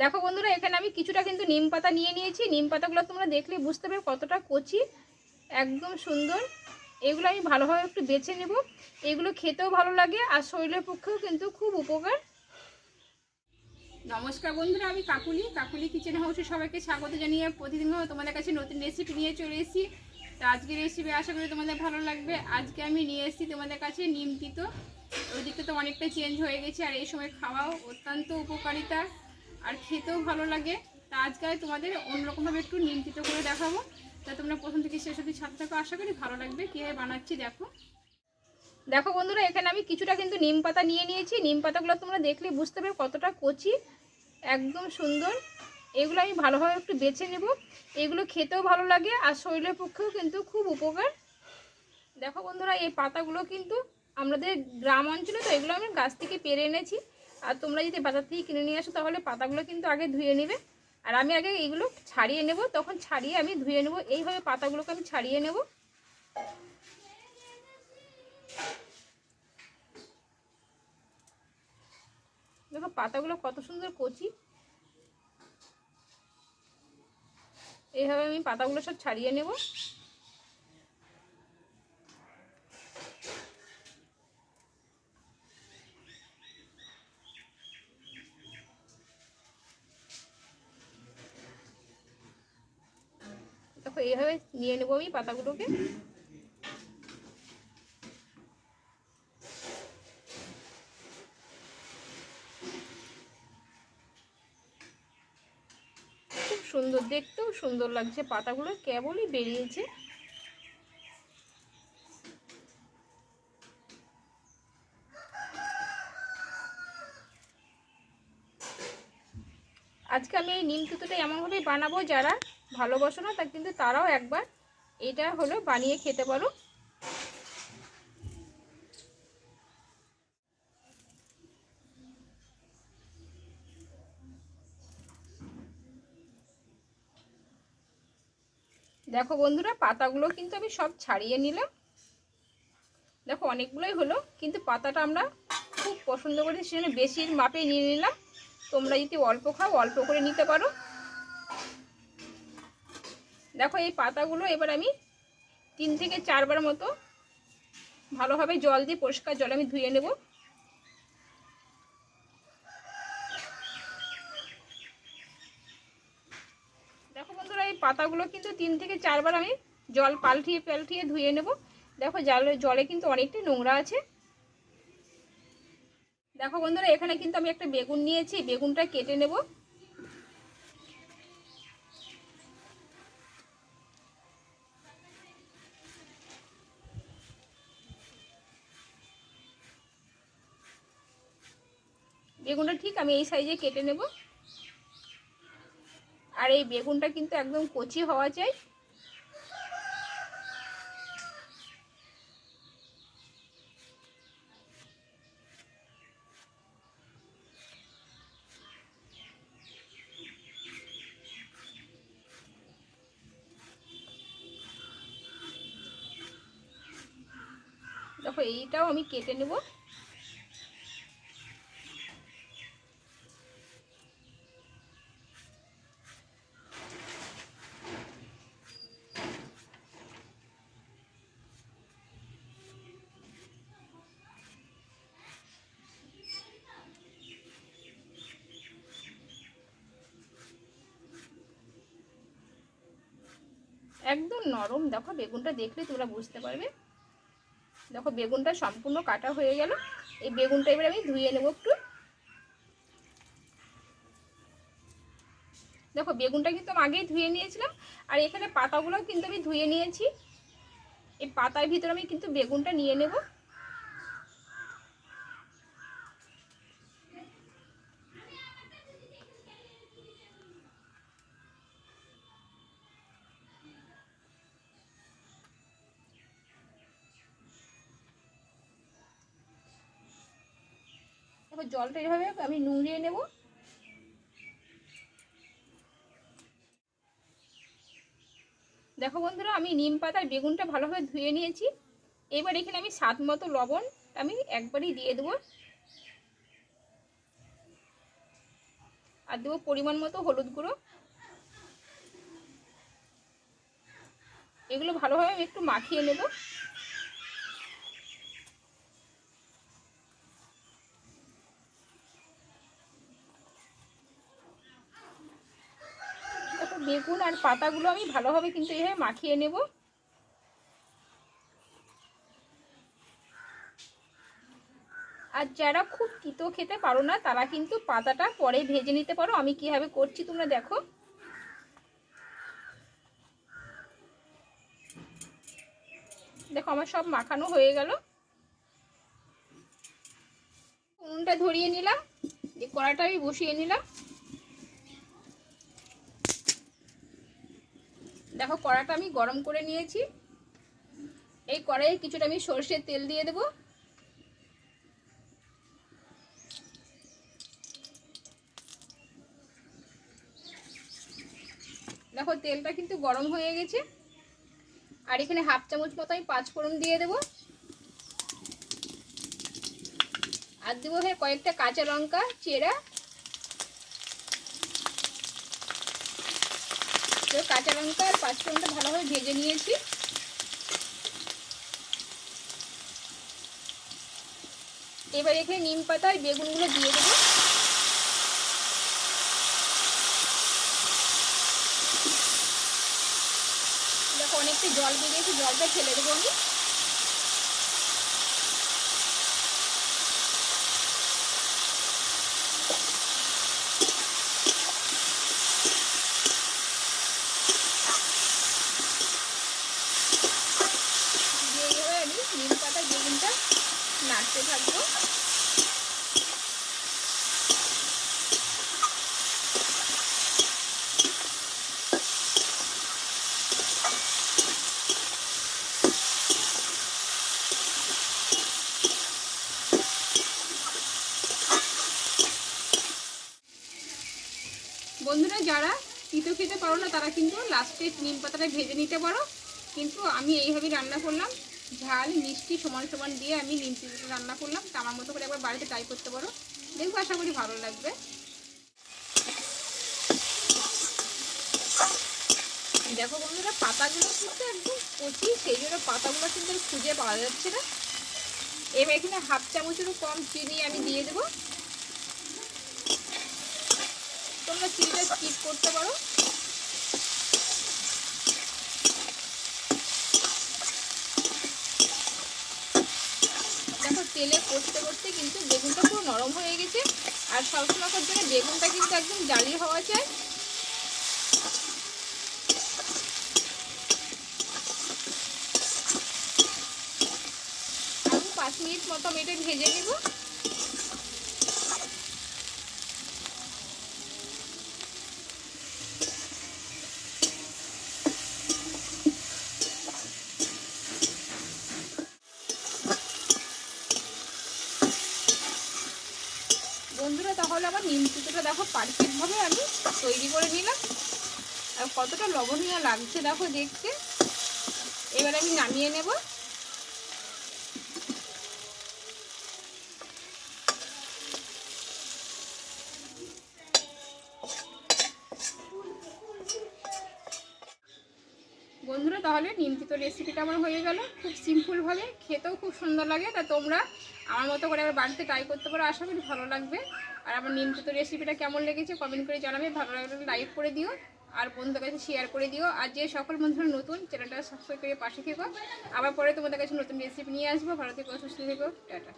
দেখো বন্ধুরা, এখানে আমি কিছুটা কিন্তু নিম পাতা নিয়ে নিয়েছি। নিম পাতাগুলো তোমরা দেখলে বুঝতে পারবে কতটা কচি, একদম সুন্দর। এগুলো আমি ভালোভাবে একটু বেছে নেব। এগুলো খেতেও ভালো লাগে আর শরীরের পক্ষেও কিন্তু খুব উপকার। নমস্কার বন্ধুরা, আমি কাকুলি। কাকুলি কিচেন হাউসে সবাইকে স্বাগত জানিয়ে প্রতিদিন তোমাদের কাছে নতুন রেসিপি নিয়ে চলে এসেছি। তো আজকের রেসিপি আশা করি তোমাদের ভালো লাগবে। আজকে আমি নিয়ে এসেছি তোমাদের কাছে নিম তিতো। ওই দিকটা তো অনেকটা চেঞ্জ হয়ে গেছে আর এই সময় খাওয়াও অত্যন্ত উপকারিতা। আর খেতেও ভালো লাগে। তা আজকে তোমাদের অন্যরকমভাবে একটু নিয়ন্ত্রিত করে দেখাবো। তা তোমরা প্রথম থেকে শেষ অবধি সাথে থাকো, আশা করি ভালো লাগবে। কীভাবে বানাচ্ছি দেখো। দেখো বন্ধুরা, এখানে আমি কিছুটা কিন্তু নিম পাতা নিয়ে নিয়েছি। নিম পাতাগুলো তোমরা দেখলে বুঝতে পারবে কতটা কচি, একদম সুন্দর। এগুলো আমি ভালোভাবে একটু বেছে নেব। এগুলো খেতেও ভালো লাগে আর শরীরের পক্ষেও কিন্তু খুব উপকার। দেখো বন্ধুরা, এই পাতাগুলো কিন্তু আমাদের গ্রাম অঞ্চলে তো এগুলো আমি গাছ থেকে পেরে এনেছি। আর তোমরা যদি বাজার থেকে কিনে নিয়ে আসো, তাহলে পাতাগুলো কিন্তু আগে ধুয়ে নেবে। আর আমি আগে এইগুলো ছাড়িয়ে নেব। তখন ছাড়িয়ে আমি ধুয়ে নেব। এইভাবে পাতাগুলোকে আমি ছাড়িয়ে নেব। দেখো পাতাগুলো কত সুন্দর কচি। এইভাবে আমি পাতাগুলো সব ছাড়িয়ে নেব। এইভাবে নিয়ে নেব আমি পাতাগুলোকে। সুন্দর দেখতেও সুন্দর লাগছে পাতাগুলো কেবলই বেরিয়েছে আজকে আমি এই নিম তুতোটা এমনভাবেই বানাবো যারা ভালোবাসো না, তা কিন্তু তারাও একবার এটা হলো বানিয়ে খেতে পারো। দেখো বন্ধুরা, পাতাগুলো কিন্তু আমি সব ছাড়িয়ে নিলাম। দেখো অনেকগুলোই হলো, কিন্তু পাতাটা আমরা খুব পছন্দ করি সেজন্য বেশির মাপে নিয়ে নিলাম। তোমরা যদি অল্প খাও, অল্প করে নিতে পারো। দেখো, এই পাতাগুলো এবার আমি তিন থেকে চারবার মতো ভালোভাবে জল দিয়ে পরিষ্কার জল আমি ধুয়ে নেব। দেখো বন্ধুরা, এই পাতাগুলো কিন্তু তিন থেকে চারবার আমি জল পাল্টিয়ে পাল্টিয়ে ধুয়ে নেব। দেখো, জলে জলে কিন্তু অনেকটাই নোংরা আছে। দেখো বন্ধুরা, এখানে কিন্তু আমি একটা বেগুন নিয়েছি, বেগুনটা কেটে নেব। বেগুনটা ঠিক আমি এই সাইজে কেটে নেব। আর এই বেগুনটা কিন্তু একদম কচি হওয়া চাই। দেখো এইটাও আমি কেটে নেব। একদম নরম দেখো বেগুনটা দেখলে তোমরা বুঝতে পারবে। দেখো, বেগুনটা সম্পূর্ণ কাটা হয়ে গেল। এই বেগুনটা এবার আমি ধুয়ে নেব একটু। দেখো, বেগুনটা কিন্তু আমি আগেই ধুয়ে নিয়েছিলাম, আর এখানে পাতাগুলোও কিন্তু আমি ধুয়ে নিয়েছি। এই পাতার ভিতরে আমি কিন্তু বেগুনটা নিয়ে নেব। দেখো জলটা এভাবে আমি নুড়িয়ে নেব। দেখো বন্ধুরা, আমি নিম পাতার বেগুনটা ভালোভাবে ধুয়ে নিয়েছি। এবার এখানে আমি স্বাদ মতো লবণ আমি একবারই দিয়ে দেবো। আর দেবো পরিমাণ মতো হলুদ গুঁড়ো। এগুলো ভালোভাবে আমি একটু মাখিয়ে নেব। বেগুন আর পাতাগুলো আমি ভালোভাবে কিন্তু এইভাবে মাখিয়ে নেব। আর যারা খুব তিতো খেতে পারো না, তারা কিন্তু পাতাটা পরে ভেজে নিতে পারো। আমি কীভাবে করছি তোমরা দেখো। দেখো, আমার সব মাখানো হয়ে গেল। উনুনটা ধরিয়ে নিলাম। যে কড়াটা আমি বসিয়ে নিলাম। দেখো কড়াটা আমি গরম করে নিয়েছি। এই কড়াইয়ে কিছুটা আমি সর্ষের তেল দিয়ে দেবো। দেখো তেলটা কিন্তু গরম হয়ে গেছে। আর এখানে হাফ চামচ মতো আমি পাঁচ ফোড়ন দিয়ে দেবো। আর দেবো হ্যাঁ কয়েকটা কাঁচা লঙ্কা, চেরা তো কাঁচা লঙ্কা আর পাঁচ ফোড়নটা ভালোভাবে ভেজে নিয়েছি। এবার এখানে নিম পাতা আর বেগুনগুলো দিয়ে দেবো। দেখো, অনেকটা জল বেরিয়েছে, জলটা ফেলে দেবো আমি দিয়ে এভাবে আমি নিম পাতা বেগুনটা নাড়তে থাকব। বন্ধুরা, যারা তিতো খেতে পারো না, তারা কিন্তু লাস্টে নিম পাতাটা ভেজে নিতে পারো। কিন্তু আমি এইভাবেই রান্না করলাম। ঝাল, মিষ্টি সমান সমান দিয়ে আমি নিম তিতোটা রান্না করলাম। তা আমার মতো করে একবার বাড়িতে ট্রাই করতে পারো। দেখব, আশা করি ভালো লাগবে। দেখো বন্ধুরা, পাতাগুলো কিন্তু একদম কচি, সেই জন্য পাতাগুলো কিন্তু খুঁজে পাওয়া যাচ্ছে না। এবার এখানে হাফ চামচেরও কম চিনি আমি দিয়ে দেবো। তোমরা চিনিটা স্কিপ করতে পারো দেখো তেলে করতে করতে কিন্তু বেগুনটা পুরো নরম হয়ে গেছে। আর সবসময় জন্য বেগুনটা কিন্তু একদম জালি হওয়া চাই আমি পাঁচ মিনিট মতো আমি এটা ভেজে নেব বন্ধুরা তাহলে আমার নিম পিঠোটা দেখো পারফেক্টভাবে আমি তৈরি করে নিলাম। আর কতটা লবণীয় লাগছে দেখো দেখতে। এবার আমি নামিয়ে নেব। বন্ধুরা, তাহলে নিমতিত রেসিপিটা আমার হয়ে গেল। খুব সিম্পলভাবে খেতেও খুব সুন্দর লাগে। তা তোমরা আমার মতো করে আবার বাড়িতে ট্রাই করতে পারো। আশা করি ভালো লাগবে। আর আমার নিমতিত রেসিপিটা কেমন লেগেছে কমেন্ট করে জানাবে। ভালো লাগলে লাইক করে দিও আর বন্ধুদের কাছে শেয়ার করে দিও। আর যে সকল বন্ধুরা নতুন চ্যানেলটা সাবস্ক্রাইব করে পাশে থেকো। আবার পরে তোমাদের কাছে নতুন রেসিপি নিয়ে আসব। ভালো থেকো, সুস্থ থেকো, টাটা।